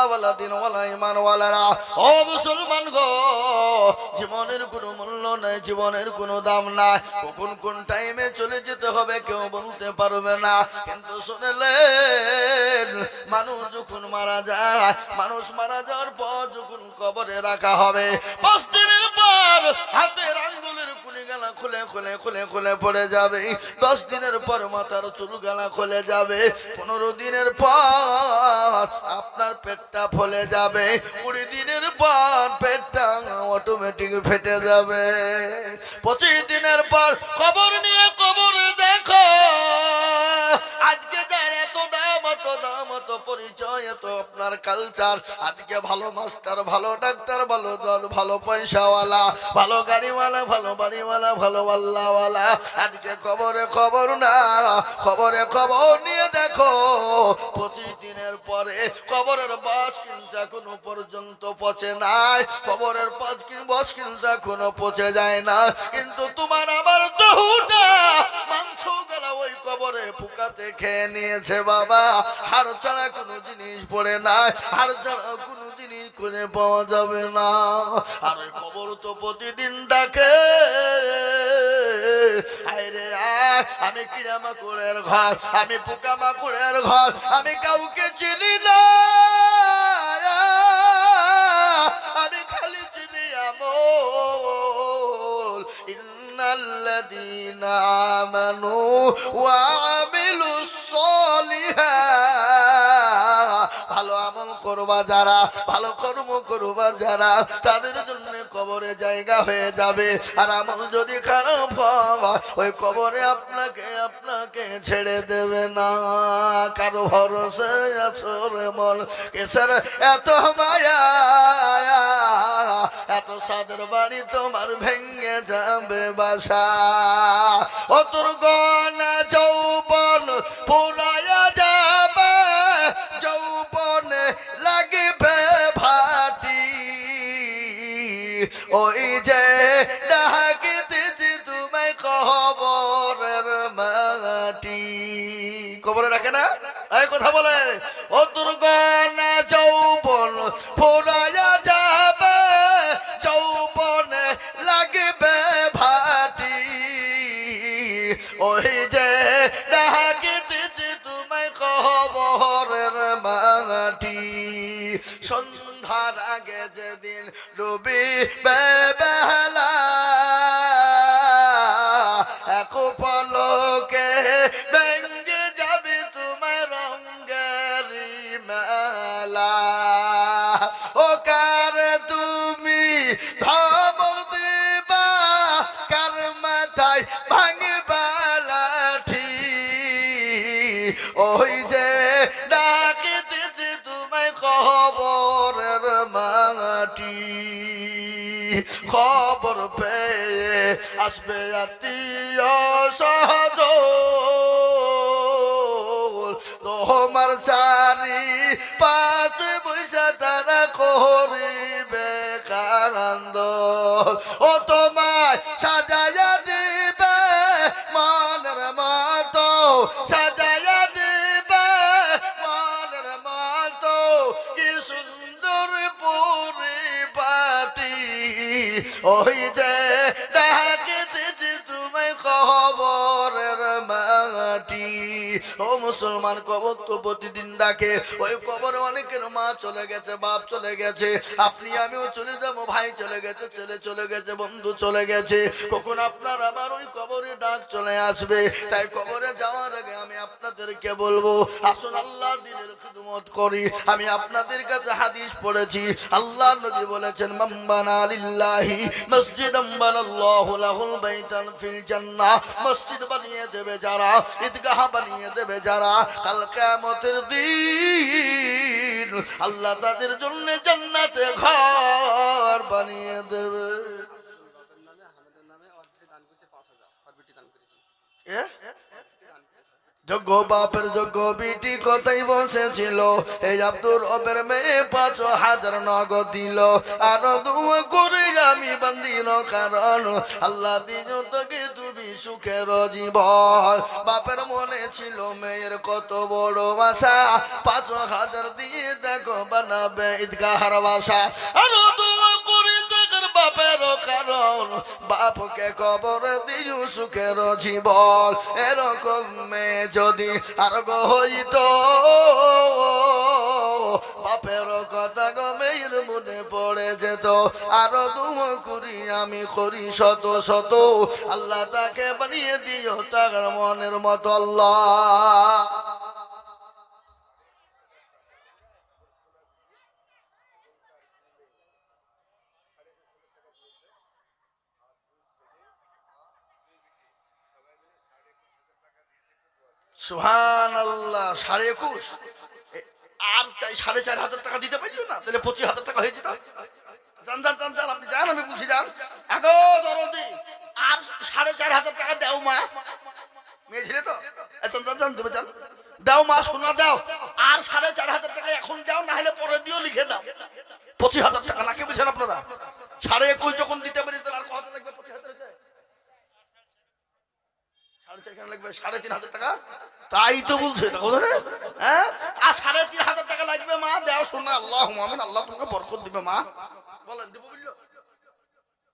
আল্লাহওয়ালা দিনওয়ালা ইমানওয়ালারা ও মুসলমান গো, জীবনের কোনো মূল্য নাই, জীবনের কোনো দাম নাই। কখন কোন টাইমে চলে যেতে হবে কেউ বলতে পারবে না। কিন্তু শুনলেন, মানুষ যখন মারা যায়, মানুষ মারা যাওয়ার পর যখন কবরে রাখা হবে, পাঁচ পর হাতের আঙ্গুলের কুনি গালা খুলে খুলে খুলে খুলে পড়ে যাবে। দশ দিনের পর মাথার চুল গালা খুলে যাবে। পনেরো দিনের পর আপনার পেটটা ফলে যাবে। কুড়ি দিনের পর পেটটা অটোমেটিক ফেটে যাবে। পঁচিশ দিনের পর খবর নিয়ে খবর দেখো। খবরে খবর নিয়ে দেখো পঁচিশ দিনের পরে কবরের বাস কিন্তু এখনও পর্যন্ত পচে নাই। কবরের পাঁচ কিন বস কিন্তু এখনও পচে যায় না। কিন্তু তোমার আমার দহুটা মাংস গেলা ওই কবরে ফুকাতে খেয়ে নিয়েছে বাবা। হার ছাড়া কোনো জিনিস পড়ে না হার ছাড়া কোনো জিনিস খুঁজে পাওয়া যাবে না। আর কবর তো প্রতিদিন ডাকে। আরে আয় আমি কিরা মাকুড়ের ঘর, আমি পোকা মাকুড়ের ঘর, আমি কাউকে চিনি না। আমি খালি চিনি আমল। ইন্নাল্লাযীনা আমানু ওয়া আমিলুস সলিহাত করবা যারা, ভালো কর্ম করবা যারা, তাদের জন্য কবরে জায়গা হয়ে যাবে। আর আমল যদি খারাপ হয়, ওই কবরে আপনাকে আপনাকে ছেড়ে দেবে না। কারও ভরসে আসরে মন কেসের এত মায়া, এত সাদের বাড়ি তোমার ভেঙে যাবে বাসা। ও গনা যৌবন পুরায়া কথা বলে। যৌবন যাবে লাগবে ভাটি। ওই যে ডাকিতেছি তোমায় মাটি। সন্ধ্যার আগে যেদিন রবি বেলা, এক পলকে ভেঙ্গে ওই যে ডাকিতেছে তোমায় খবরের মাটি। খবর পেয়ে আসবে আত্মীয় সহজ তোমার চারি পাশে বৈশা তারা করিবে কান্দ ও তোমায় ও মুসলমান কবর তো প্রতিদিন ডাকে। ওই কবর অনেকের মা চলে গেছে, বাপ চলে গেছে। আপনি, আমিও চলে যাব, ভাই চলে গেছে, ছেলে চলে গেছে, বন্ধু চলে গেছে। কখন আপনার আমার ওই কবরে চলে আসবে। তাই কবরে যাওয়ার আগে আমি আপনাদেরকে বলব, আসুন আল্লাহ দিনের খিদমত করি। আমি আপনাদের কাছে হাদিস পড়েছি। আল্লাহ নবী বলেছেন মাম্বানা লিল্লাহি মসজিদাম বানাল্লাহু লাহুল বাইতান ফিল জান্নাহ। মসজিদ বানিয়ে দেবে যারা, ঈদগাহ বানিয়ে দেবে যারা। কাল কিয়ামতের দিন আল্লাহ তাদের জন্য জান্নাতে ঘর বানিয়ে দেবে বাপের নামে আহমেদের নামে অর্ধেক দান করেছে পাঁচ হাজার আর বিটি দান করেছি এ? যোগ্য বাপের যোগ্য বিটি কোথায় বসেছিল? এই আব্দুর রবের মেয়ে পাঁচ হাজার নগদ দিল। আর দুয়া করে আমি বান্দির কারণ, আল্লাহ দিন তুমি সুখের জীবন বাপের মনে ছিল মেয়ের কত বড় আশা, পাঁচ হাজার দিয়ে দেখো বানাবে ঈদগাহার বাসা। আরও বাপকে কবর দিও সুখের জীবন। এরকম মেয়ে যদি আর হইত, বাপের কথা গমের মনে পড়ে যেত। আরও দুম করি আমি, করি শত শত। আল্লাহ তাকে বানিয়ে দিও তার মনের মতো আল্লাহ। সাড়ে একুশ। আর চাই সাড়ে চার হাজার টাকা দিতে পারছ না? তাহলে পঁচিশ হাজার টাকা হয়ে যেত আপনি যান, আমি যান। আর সাড়ে চার হাজার টাকা মা। তো? যান আর সাড়ে চার হাজার টাকা এখন দাও না হলে পরে দিও লিখে দাও। পঁচিশ হাজার টাকা নাকি বুঝেন আপনারা? সাড়ে একুশ যখন দিতে পারি তাহলে আর কত লাগবে পঁচিশ হাজার টাকা? লাগবে সাড়ে তিন হাজার টাকা? তাই তো বলছে হ্যাঁ? আর সাড়ে তিন হাজার টাকা লাগবে মা, দেও শোনা আল্লাহ আল্লাহ তোমাকে বরকত দিবে মা। বলেন বুঝলো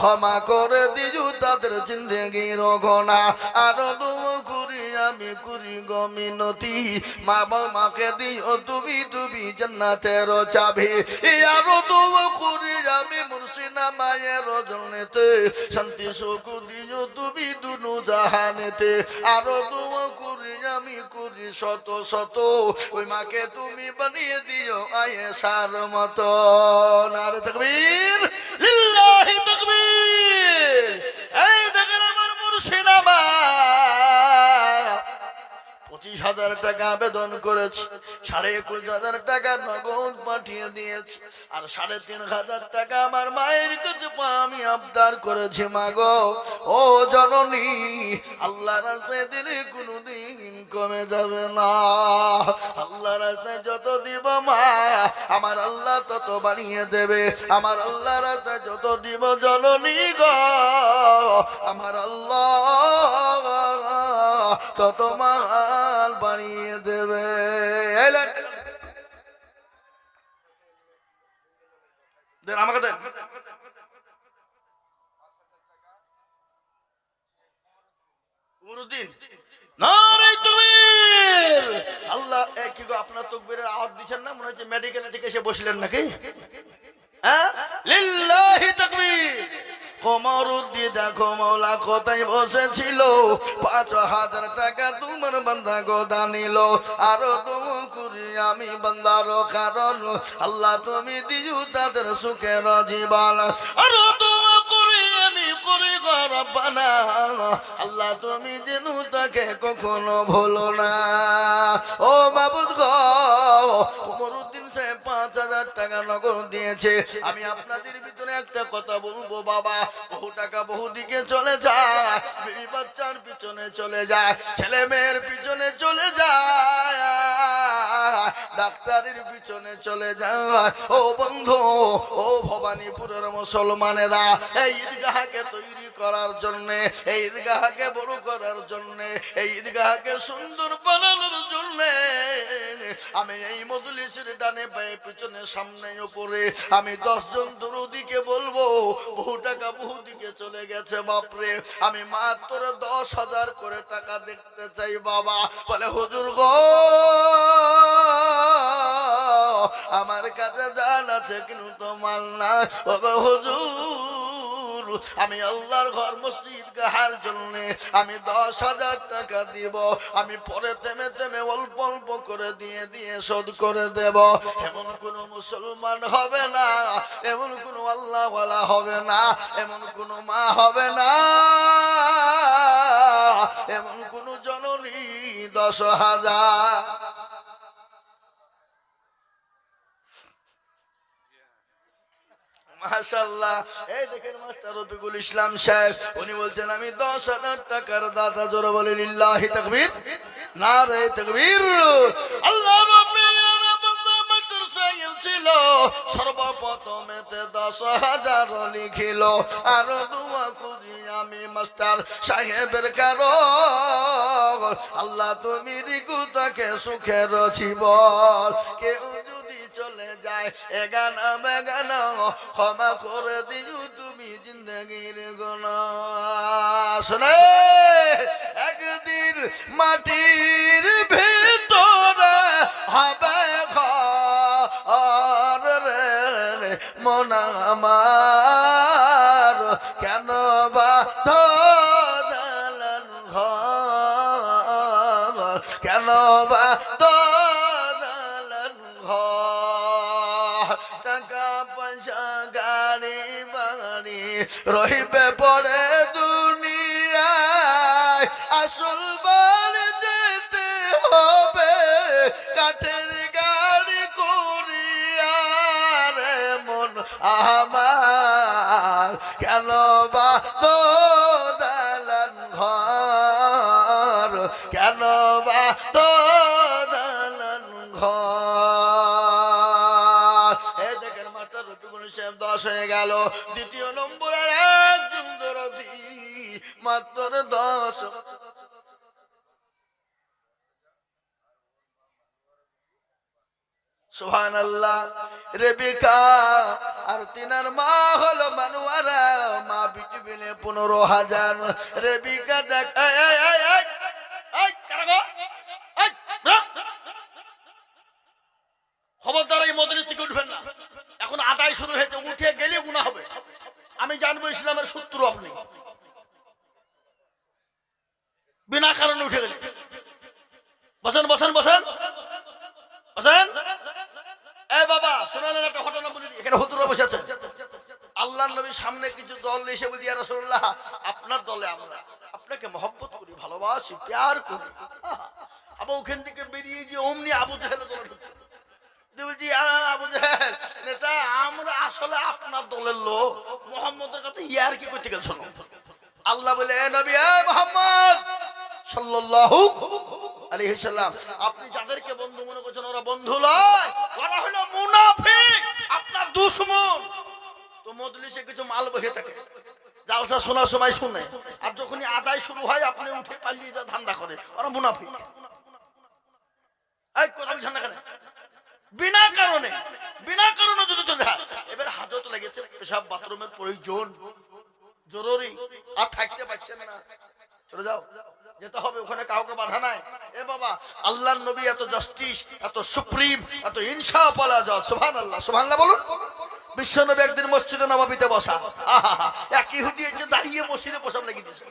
ক্ষমা করে দিজু তাদের জিন্দগির ঘনা আরও করি আমি করি গমিনতি মা মাকে দিও তুমি তুমি জান্নাতের চাবি। আরও করি আমি মুর্শিনা মায়ের জনেতে শান্তি সুখ দিও তুমি দুনু জাহানেতে। আরও করি আমি করি শত শত। ওই মাকে তুমি বানিয়ে দিও আয়ে সার মতো। নারে তকবীর। লিল্লাহি তকবীর। পঁচিশ হাজার টাকা আবেদন করেছে, সাড়ে একুশ হাজার টাকা নগদ পাঠিয়ে দিয়েছে, আর সাড়ে তিন হাজার টাকা আমার মায়ের কাছে আমি আবদার করেছি মাগো ও জননী, আল্লাহ দিলে কোনোদিন কমে যাবে না। আল্লাহ রাস্তায় যত দিব মা, আমার আল্লাহ তত বানিয়ে দেবে। আমার আল্লাহ রাস্তায় যত দিব জননী গো, আমার আল্লাহ তত মাল বানিয়ে দেবে। আমাকে দেন। তুমির আল্লাহ কি আপনার না? মনে হচ্ছে বসলেন নাকি? হ্যাঁ? বসেছিল? পাঁচ হাজার টাকা তোমার আরও আমি বান্দার কারণ। আল্লাহ, তুমি দিও তাদের সুখের জীবন। আরও তুম করি আমি আল্লাহ, তুমি যেন তাকে কখনো ভুলো না। ও বাবুদ গো কমরুদ্দিন সাহেব পাঁচ হাজার টাকা নগদ দিয়েছে। আমি আপনাদের ভিতরে একটা কথা বলব, বাবা। বহু টাকা বহু দিকে চলে যায় বাচ্চার পিছনে চলে যায়, ছেলে মেয়ের পিছনে চলে যায়। ডাক্তারের পিছনে চলে যায় ও বন্ধু, ও ভবানীপুরের মুসলমানেরা, এই ঈদগাহকে তৈরি করার জন্য, এই ঈদগাহকে বড় করার জন্য, এই ঈদগাহকে সুন্দর বানানোর জন্য, আমি এই মজলিসের ডানে পায়ে, পিছনে সামনে, উপরে, আমি দশজন দুরুদিকে বলব, বহু টাকা বহু দিকে চলে গেছে, বাপরে। আমি মাত্র দশ হাজার করে টাকা দেখতে চাই, বাবা। বলে, হুজুর গো আমার কাছে জান আছে, কিন্তু মাল না। ও গো হুজুর, আমি আল্লাহর ঘর মসজিদ গাহার জন্য আমি দশ হাজার টাকা দিব। আমি পরে তেমে তেমে অল্প অল্প করে দিয়ে দিয়ে শোধ করে দেব। এমন কোন মুসলমান হবে না, এমন কোন আল্লাহ হবে না, এমন কোন মা হবে না। এমন কোন জননী দশ হাজার। বলছেন, আমি দশ হাজার লিখিল। আর দোয়া করি আমি মাস্টার সাহেবের কারণ, আল্লাহ তুমি রিকু তাকে সুখের জীবন, কেউ চলে যায়। এগানা বেগানা ক্ষমা করে দিও তুমি জিন্দগির গোনা শোনে, একদিন মাটির ভিতরে হবে রে, মন আমার। কেন বা কেন বা রহিবে পড়ে দুনিয়ায়। আসল বাড়ি যেতে হবে, কাঠের গাড়ি করিয়া রে মন আমার। কেন বা দালান ঘর? কেন বা দশ হয়ে গেল দ্বিতীয় নম্বরের একজন দরদি মাত্র দশ সুহান আল্লাহ রেবিকা আর তিনার মা হলো মানুয়ারা মা বিটি বিলে পনেরো হাজার রেবিকা দেখ এই, এই, এই, এই, এই, কারা গো? এই, না। খবরদার এই মদরি থেকে উঠবেন এখন আদায় শুরু হয়েছে, উঠে গেলে গুণা হবে। আমি জানব ইসলামের শত্রু আপনি। বিনা কারণে উঠে গেলে। বসেন বসেন বসেন। বসেন। নবীর সামনে কিছু দল আপনার দলে আপনাকে করি, ভালোবাসি, প্যার করি। ওখান থেকে বেরিয়ে যে অমনি আবু জাহেল। নেতা, আমরা আসলে আপনার দলের লোক। মোহাম্মদের কাছে ইয়ার কি করতে গেছিল আল্লাহ বলে নবী মোহাম্মদ! সাল্লাল্লাহু আলাইহি সাল্লাম। বন্ধু মনে করছেন, ওরা বন্ধু নয় আপনার দুশমন। তো মজলিসে কিছু মাল বসে থাকে। জালসা শোনার সময় শুনে। আর যখনই আদায় শুরু হয়, আপনি উঠে পালিয়ে যা ধান্দা করে। ওরা মুনাফিক। এই কথা বলছেন না কেন বিনা কারণে বিনা কারণে যদি চলে যায় এবার হাজত লেগেছে, পেশাব বাথরুমের প্রয়োজন। জরুরি, আর থাকতে পারছেন না। চলে যাও, যেতে হবে, ওখানে কাউকে বাধা নাই। এ বাবা নবী এত জাস্টিস এত সুপ্রিম এত সুবহান আল্লাহ বলুন। বিশ্বনবী একদিন মসজিদে নবাবিতে বসা। আহা এক ইহুদি এসে দাঁড়িয়ে মসজিদে প্রসাব লেগে দিয়েছে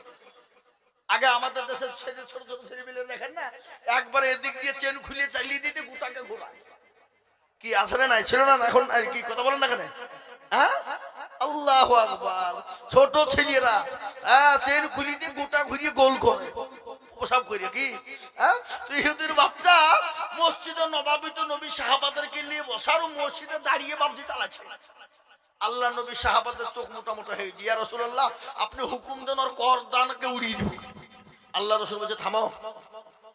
আগে আমাদের দেশের ছেলে ছোট ছোট ছেলে মিলে দেখেন না, একবার এদিক দিয়ে চেন খুলিয়ে চালিয়ে দিতে গোটাকে ঘোরায়। কি আসলে নাই? ছিল না এখন আর কি কথা বলেন না কেন হ্যাঁ? আল্লাহ আকবার। ছোট ছেলেরা হ্যাঁ চেন গোটা ঘুরিয়ে গোল করে। কি? হ্যাঁ? নবী মসজিদে দাঁড়িয়ে আল্লাহ সাহাবাদের চোখ মোটা মোটা হয়ে জিয়া রসুল্লাহ আপনি হুকুম দেন ওর কর দানকে উড়িয়ে দিবি। আল্লাহ রসুল বলছে থামো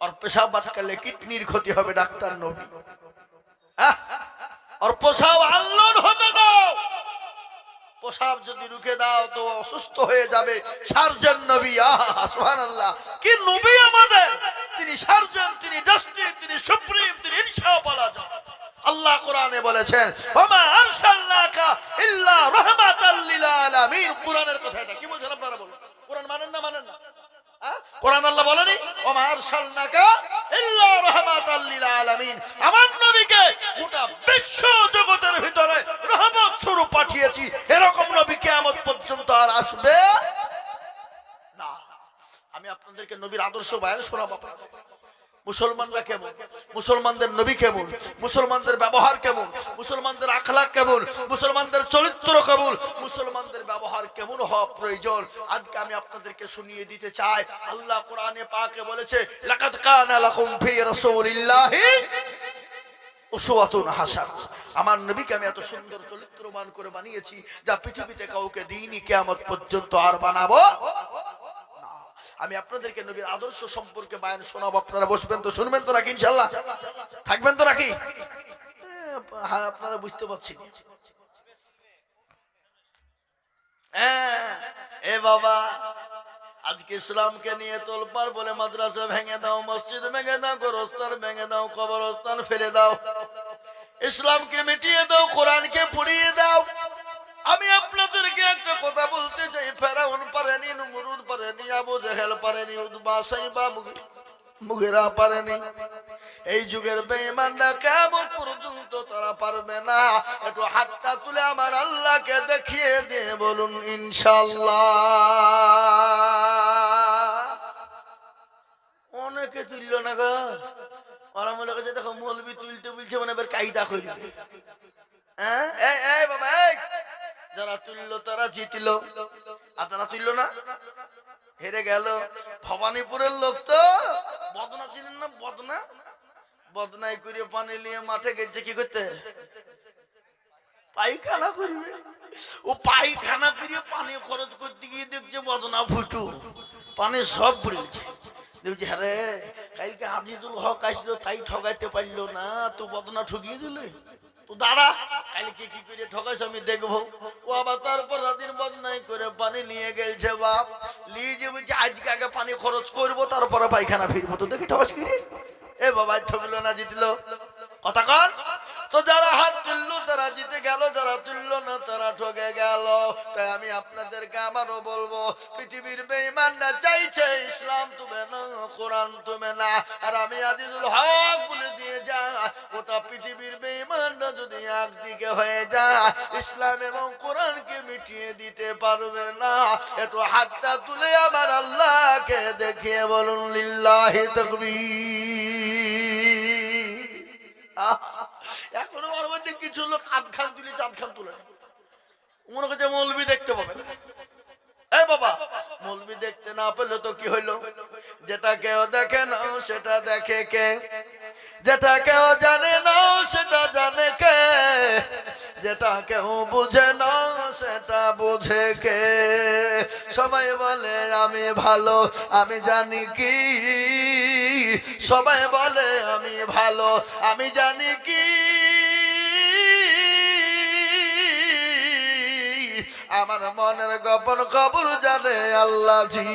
আর পেশাব বাটকালে কিডনির ক্ষতি হবে ডাক্তার নবী! আর পেশাব আল্লাহর হতে দাও। পেশাব যদি রুখে দাও তো অসুস্থ হয়ে যাবে। সার্জন নবী, আহা, সুবহানাল্লাহ। কি নবী আমাদের? তিনি সার্জন, তিনি জাস্টিস, তিনি সুপ্রিম, তিনি ইনসাফওয়ালা জন। আল্লাহ কোরআনে বলেছেন, ওমা আরসালনাকা ইল্লা রাহমাতাল লিল আলামিন। কোরআনের কথা কি বলছেন আপনারা বলুন? কোরআন মানেন না মানেন না? হ্যাঁ? কোরআন আল্লাহ বলেনি, ওমা আরসালনাকা ইল্লা রাহমাতাল লিল আলামিন। আমার মুসলমানরা কেমন? মুসলমানদের নবী কেমন? মুসলমানদের ব্যবহার কেমন? মুসলমানদের আখলাক কেমন? মুসলমানদের চরিত্র কেমন? মুসলমানদের ব্যবহার কেমন হওয়া প্রয়োজন? আজকে আমি আপনাদেরকে শুনিয়ে দিতে চাই, আল্লাহ কোরআনে পাকে বলেছে, লাকাদ কানা লাকুম ফি রাসূলিল্লাহি আমার নবীকে আমি এত সুন্দর চরিত্রবান করে বানিয়েছি, যা পৃথিবীতে কাউকে দিইনি, কিয়ামত পর্যন্ত আর বানাবো আমি আপনাদেরকে নবীর আদর্শ সম্পর্কে বায়ান শোনাবো। আপনারা বসবেন তো, শুনবেন তো নাকি ইনশাল্লাহ থাকবেন তো নাকি? হ্যাঁ আপনারা বুঝতে পারছেন। হ্যাঁ এ বাবা আজকে ইসলামকে নিয়ে তোলপার বলে মাদ্রাসা ভেঙে দাও, মসজিদ ভেঙে দাও, গোরস্থান ভেঙে দাও, কবরস্থান ফেলে দাও। ইসলামকে মিটিয়ে দাও, কোরআনকে পুড়িয়ে দাও। আমি আপনাদেরকে একটা কথা বলতে চাই, ফেরাউন পারেনি, নুমরুদ পারেনি, আবু জেহেল পারেনি উদ্বা সাইবা মুগেরা পারেনি। এই যুগের বেঈমানরা কেমন পর্যন্ত তারা পারবে না? একটু হাতটা তুলে আমার আল্লাহকে দেখিয়ে দিয়ে বলুন ইনশাল্লাহ অনেকে তুলল না গো? মনে দেখো তুলতে বলছে মানে এবার কায়দা করবে। হ্যাঁ? যারা তারা আর তুললো না, হেরে গেল। ভবানীপুরের লোক তো, বদনা, চিনেন না বদনা? বদনাই করে পানি নিয়ে মাঠে গেছে, কি করতে? পায়খানা করবে। ও পায়খানা করে পানি খরচ করতে গিয়ে দেখছে বদনা ফুটু। পানি সব পড়েছে দেখছি হ্যাঁ রে, কালকে আজিজুল হক আসলো, তাই ঠগাইতে পারল না, তো বদনা ঠকিয়ে দিলে। তো দাঁড়া, কালকে কি করে ঠকাইছ আমি দেখব। ও আবার তারপর রাতের বদনাই করে পানি নিয়ে গেলছে বাপ। নিয়ে যে বলছে, আজকে আগে পানি খরচ করব, তারপরে পায়খানা ফিরবো। তো দেখি ঠকাস কি এ বাবা, ঠকলো না, জিতলো। কথা কর তো যারা হাত তুলল, তারা জিতে গেল, যারা তুললো না, তারা ঠকে গেল। তাই আমি আপনাদেরকে আবারও বলব, পৃথিবীর বেঈমানরা চাইছে ইসলাম তুমি না, কোরআন তুমি না। আর আমি আজিজুল হক বলে দিয়ে যা ওটা পৃথিবীর বেঈমানরা যদি একদিকে হয়ে যায়, ইসলাম এবং কোরআনকে মিটিয়ে দিতে পারবে না। একটু হাতটা তুলে আমার আল্লাহকে দেখিয়ে বলুন, লিল্লাহি তাকবীর। মধ্যে কিছু লোক আধ খান তুলে চাঁদ খান তুলে মনে করছে মৌলবি দেখতে পাবে। বাবা মৌলবি দেখতে না পেলে তো কি হইল? যেটা কেউ দেখে না, সেটা দেখে কে? যেটা কেউ জানে না, সেটা জানে কে? যেটা কেউ বুঝে না, সেটা বুঝে কে? সবাই বলে, আমি ভালো, আমি জানি কি? সবাই বলে, আমি ভালো, আমি জানি কি? আমার মনের গোপন খবর জানে আল্লাহ জি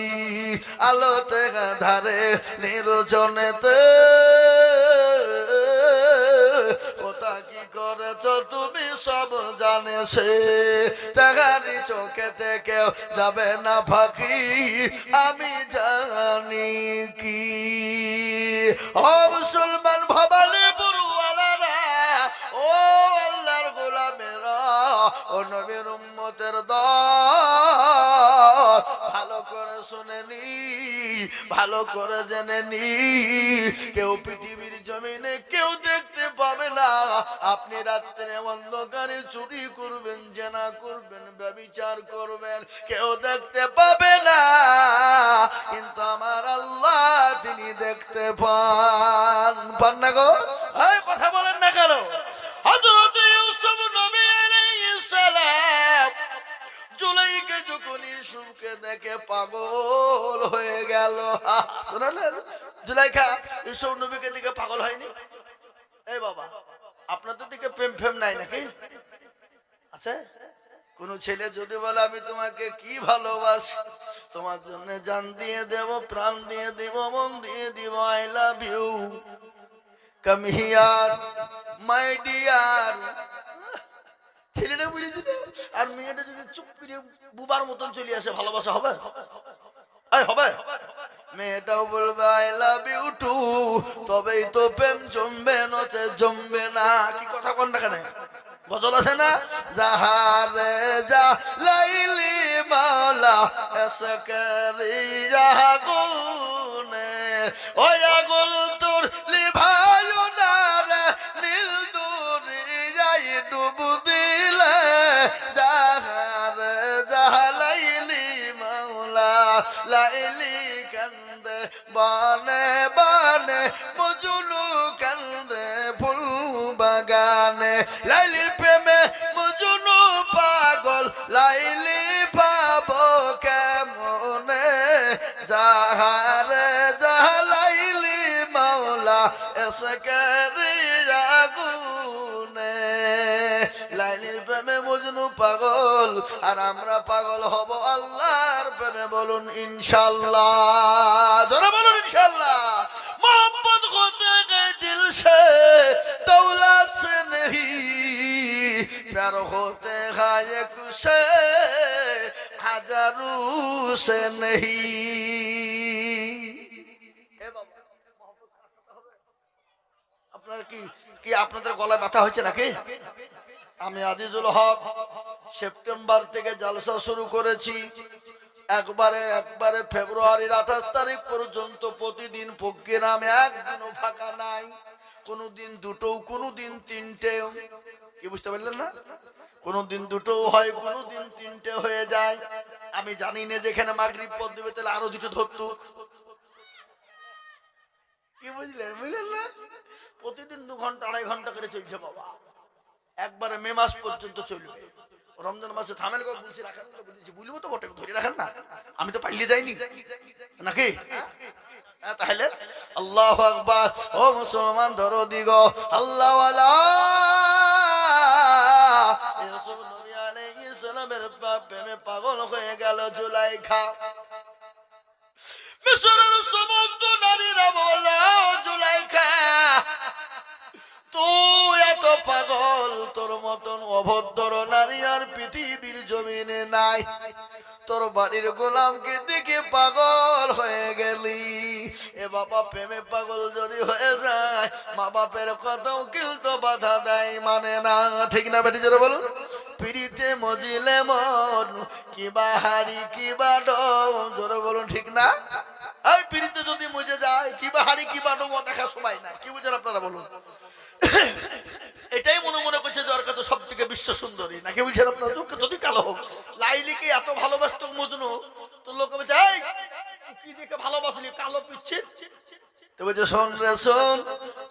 আলোতে ধারে নির্জনেতে। কোথা কি করেছ তুমি সব জানে সে? তাহারি চোখেতে কেউ যাবে না ফাঁকি, আমি জানি কি। ও মুসলমান ভবানী ও নবীর উম্মতের দল, ভালো করে শুনেনি ভালো করে জেনে নি। কেউ পৃথিবীর জমিনে কেউ দেখতে পাবে না। আপনি রাত্রে অন্ধকারে চুরি করবেন, জেনা করবেন, ব্যবিচার করবেন, কেউ দেখতে পাবে না। কিন্তু আমার আল্লাহ তিনি দেখতে পান। পান না গো? কথা বলেন না কেন? ইউসুফকে দেখে পাগল হয়ে গেল। শোনালেন? জুলাইখা ইউসুফ নবীকে দিকে পাগল হয়নি? এই বাবা, আপনাদের দিকে প্রেম ফেম নাই নাকি? আছে? কোন ছেলে যদি বলে, আমি তোমাকে কি ভালোবাসি? তোমার জন্য জান দিয়ে দেব, প্রাণ দিয়ে দেব, মন দিয়ে দিব I love you come here my dear ছেলেটা বুঝেছিল আর মেয়েটা যদি চুপ করে বুবার মতন চলে আসে, ভালোবাসা হবে? হবে। মেয়েটাও বলবে আই লাভ ইউ টু তবেই তো প্রেম জমবে, নচে জমবে না। কি কথা কোন কেন গজল আছে না? যাহারে যা লাইলি মাওলা এসকরি আগুনে ওই আগুন তোর যাহার জাহালাইলি মাওলা, লাইলি কান্দে, বানে বানে মজুলু কান্দে ফুল বাগানে। লাইলির প্রেমে মজুনু পাগল, লাইলি পাবো কেমনে? যাহারে লাইনের প্রেমে মজনু পাগল, আর আমরা পাগল হব আল্লাহর প্রেমে, বলুন ইনশাল্লাহ ধরে বলুন ইনশাল্লাহ মোহাম্মদ দিল সে, দৌলত সে নেহি। প্যার হতে হায় কুশে হাজারু সে নেহি। কি কি আপনাদের গলায় ব্যথা হয়েছে নাকি? আমি আজিজুল হক, সেপ্টেম্বর থেকে জালসা শুরু করেছি। একবারে একবারে ফেব্রুয়ারির আঠাশ তারিখ পর্যন্ত প্রতিদিন প্রোগ্রাম একদিনও ফাঁকা নাই। কোনোদিন দুটো কোনোদিন তিনটেও। কি বুঝতে পারলেন না? কোনোদিন দুটো হয়, কোনোদিন তিনটে হয়ে যায়। আমি জানি না যেখানে মাগরিব পদ দেবে তাহলে আরও দুটো ধরতো। কি বুঝলেন বুঝলেন না? প্রতিদিন দু ঘণ্টা আড়াই ঘণ্টা করে চলছে বাবা। একবারে মে মাস পর্যন্ত চলবে। রমজান মাসে থামেন গো রাখেন তো বটে ধরে রাখেন না। আমি তো পাইলে যাইনি। নাকি? হ্যাঁ, তাহলে? আল্লাহ আকবার। ও মুসলমান ধরো দিগ। আল্লাহ ইউসুফ নবী প্রেমে পাগল হয়ে গেল জুলাইখা। পাগল, তোর মতন অভদ্র নারী আর পৃথিবীর জমিনে নাই। তোর বাড়ির গোলামকে দেখে পাগল হয়ে গেলি। এ বাবা প্রেমে পাগল যদি হয়ে যায়, মা বাপের কথাও কিন্তু বাধা দেয় মানে না। ঠিক না বেটি, জোরে বলুন। পিড়িতে মজিলে মন কিবা হাড়ি কিবা ডম, জোরে বলুন, ঠিক না? এই পিড়িতে যদি মজে যায় কিবা হাড়ি কিবা ডম দেখা সময় না কি বুঝেন আপনারা বলুন? এটাই মনে মনে করছে যে তো সব থেকে বিশ্ব সুন্দরী। নাকি বলছেন আপনার চোখ যদি কালো হোক লাইলিকে এত ভালোবাসত মজনু? তো লোক বলছে, এই কি দেখে ভালোবাসলি? কালো পিচ্ছে তো বলছে, শোন রে, শোন,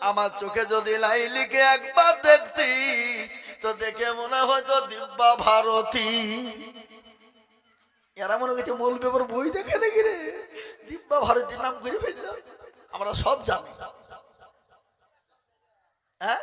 আমার চোখে যদি লাইলিকে একবার দেখতি তো দেখে মনে হয়তো দিব্যা ভারতী। এরা মনে করছে, মূল পেপার বই দেখে নাকি রে? দিব্যা ভারতীর নাম করে ফেললাম আমরা সব জানি। হ্যাঁ?